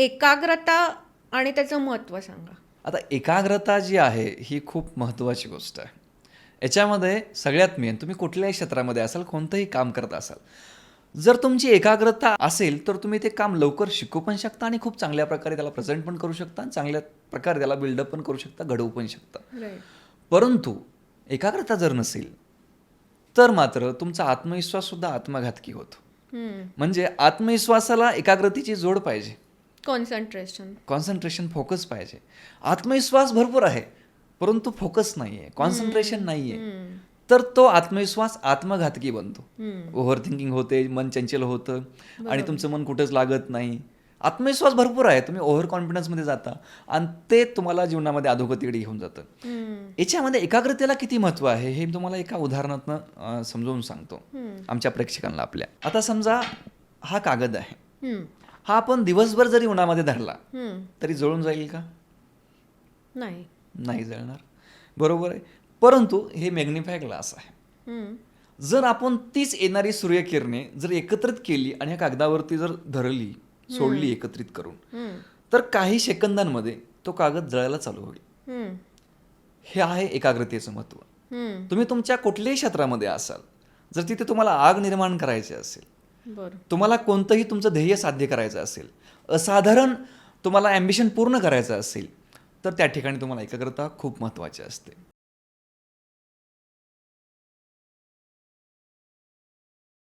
एकाग्रता आणि त्याचं महत्त्व सांगा. आता एकाग्रता जी आहे ही खूप महत्त्वाची गोष्ट आहे. याच्यामध्ये सगळ्यात मेन तुम्ही कुठल्याही क्षेत्रामध्ये असाल कोणतंही काम करत असाल जर तुमची एकाग्रता असेल तर तुम्ही ते काम लवकर शिकू पण शकता आणि खूप चांगल्या प्रकारे त्याला प्रेझेंट पण करू शकता आणि चांगल्या प्रकारे त्याला बिल्डअप पण करू शकता घडवू पण शकता. परंतु एकाग्रता जर नसेल तर मात्र तुमचा आत्मविश्वाससुद्धा आत्मघातकी होतो. म्हणजे आत्मविश्वासाला एकाग्रतेची जोड पाहिजे. कॉन्सन्ट्रेशन कॉन्सन्ट्रेशन फोकस पाहिजे. आत्मविश्वास भरपूर आहे परंतु फोकस नाही आहे कॉन्सन्ट्रेशन नाही आहे तर तो आत्मविश्वास आत्मघातकी बनतो. ओव्हर थिंकिंग होते मन चंचल होतं आणि तुमचं मन कुठंच लागत नाही. आत्मविश्वास भरपूर आहे तुम्ही ओव्हर कॉन्फिडन्समध्ये जाता आणि ते तुम्हाला जीवनामध्ये अधोगतीकडे घेऊन जातं. याच्यामध्ये एकाग्रतेला किती महत्त्व आहे हे मी तुम्हाला एका उदाहरणातनं समजावून सांगतो. आमच्या प्रेक्षकांना आपल्या. आता समजा हा कागद आहे. हा आपण दिवसभर जरी उन्हामध्ये धरला तरी जळून जाईल का? नाही. नाही जळणार. बरोबर आहे. परंतु हे मॅग्निफाय ग्लास आहे. जर आपण तीच येणारी सूर्यकिरणे जर एकत्रित केली आणि ह्या कागदावरती जर धरली सोडली एकत्रित करून. तर काही सेकंदांमध्ये तो कागद जळायला चालू होईल. हे आहे एकाग्रतेचं महत्त्व. तुम्ही तुमच्या कुठल्याही क्षेत्रामध्ये असाल जर तिथे तुम्हाला आग निर्माण करायची असेल तुम्हाला कोणतंही तुमचं ध्येय साध्य करायचं असेल असाधारण तुम्हाला ॲम्बिशन पूर्ण करायचं असेल तर त्या ठिकाणी तुम्हाला एकाग्रता खूप महत्त्वाची असते.